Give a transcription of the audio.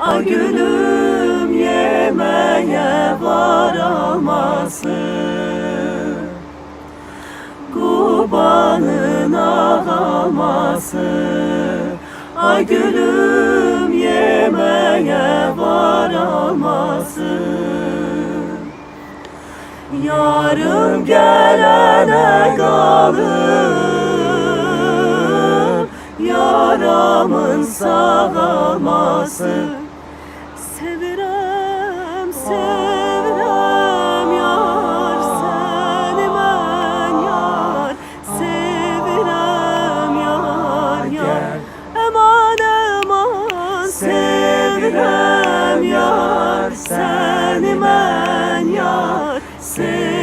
Ay gülüm yemeğe varaması Kubanın ağaması Ay gülüm yemeğe varaması Yarım gelene kalır yaramın sağlaması. Sevirem, sevirem yar Seni ben yar. Sevirem yar yar. Eman eman Sevirem yar Seni ben yar. Sevirem